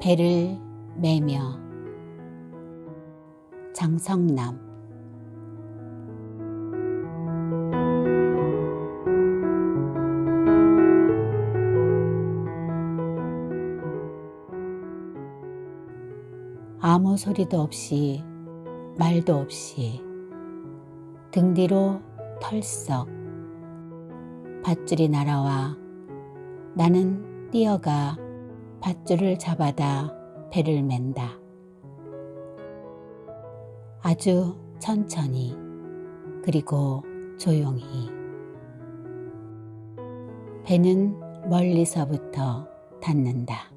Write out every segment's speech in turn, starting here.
배를 매며. 장성남. 아무 소리도 없이 말도 없이 등 뒤로 털썩 밧줄이 날아와 나는 뛰어가 밧줄을 잡아다 배를 맨다. 아주 천천히 그리고 조용히 배는 멀리서부터 닿는다.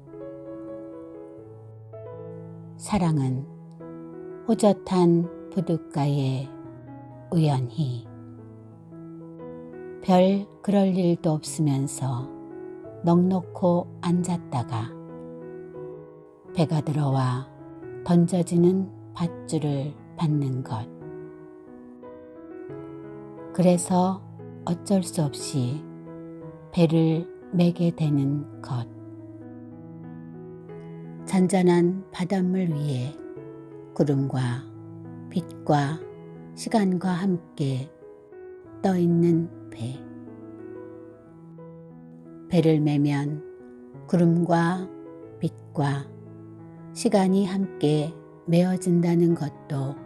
사랑은 호젓한 부둣가에 우연히 별 그럴 일도 없으면서 넉넉고 앉았다가 배가 들어와 던져지는 밧줄을 받는 것. 그래서 어쩔 수 없이 배를 매게 되는 것. 잔잔한 바닷물 위에 구름과 빛과 시간과 함께 떠 있는 배. 배를 매면 구름과 빛과 시간이 함께 메어진다는 것도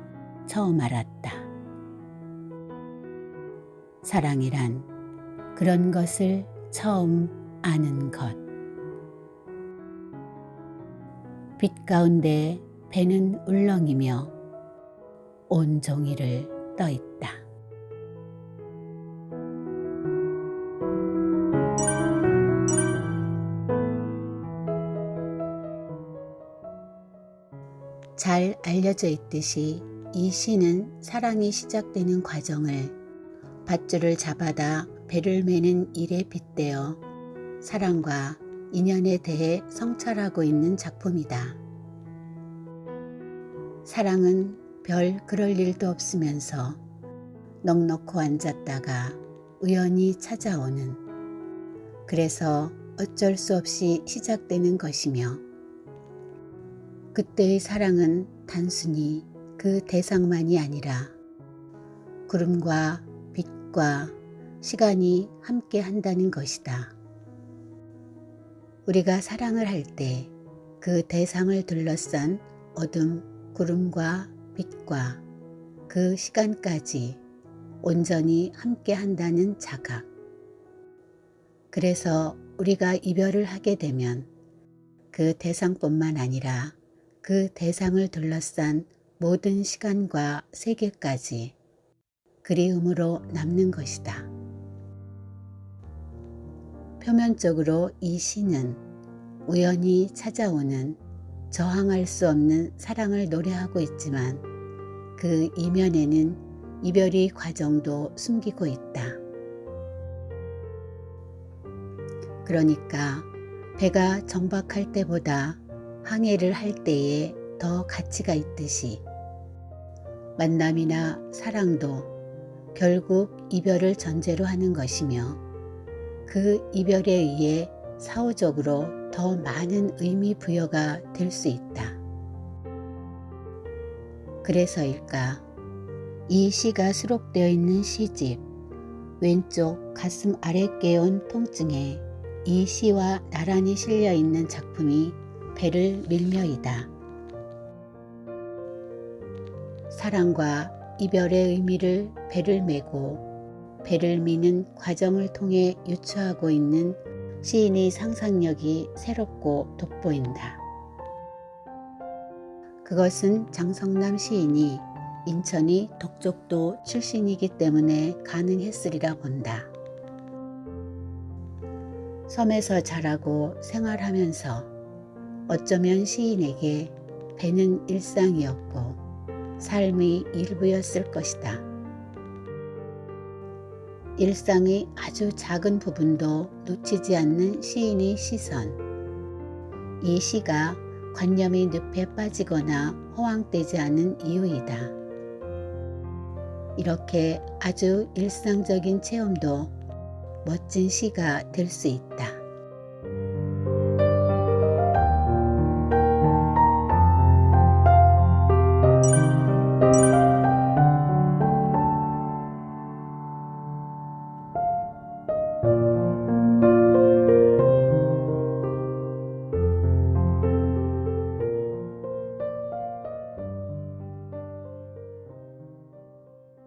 처음 알았다. 사랑이란 그런 것을 처음 아는 것. 빛 가운데 배는 울렁이며 온 종이를 떠 있다. 잘 알려져 있듯이 이 시는 사랑이 시작되는 과정을 밧줄을 잡아다 배를 매는 일에 빗대어 사랑과 인연에 대해 성찰하고 있는 작품이다. 사랑은 별 그럴 일도 없으면서 넉넉고 앉았다가 우연히 찾아오는 그래서 어쩔 수 없이 시작되는 것이며 그때의 사랑은 단순히 그 대상만이 아니라 구름과 빛과 시간이 함께 한다는 것이다. 우리가 사랑을 할 때 그 대상을 둘러싼 어둠, 구름과 빛과 그 시간까지 온전히 함께 한다는 자각. 그래서 우리가 이별을 하게 되면 그 대상뿐만 아니라 그 대상을 둘러싼 모든 시간과 세계까지 그리움으로 남는 것이다. 표면적으로 이 시는 우연히 찾아오는 저항할 수 없는 사랑을 노래하고 있지만 그 이면에는 이별의 과정도 숨기고 있다. 그러니까 배가 정박할 때보다 항해를 할 때에 더 가치가 있듯이 만남이나 사랑도 결국 이별을 전제로 하는 것이며 그 이별에 의해 사후적으로 더 많은 의미 부여가 될 수 있다. 그래서일까 이 시가 수록되어 있는 시집 왼쪽 가슴 아래 깨운 통증에 이 시와 나란히 실려 있는 작품이 배를 밀며이다. 사랑과 이별의 의미를 배를 메고 배를 미는 과정을 통해 유추하고 있는 시인의 상상력이 새롭고 돋보인다. 그것은 장성남 시인이 인천이 덕족도 출신이기 때문에 가능했으리라 본다. 섬에서 자라고 생활하면서 어쩌면 시인에게 배는 일상이었고 삶의 일부였을 것이다. 일상의 아주 작은 부분도 놓치지 않는 시인의 시선. 이 시가 관념의 늪에 빠지거나 허황되지 않은 이유이다. 이렇게 아주 일상적인 체험도 멋진 시가 될 수 있다.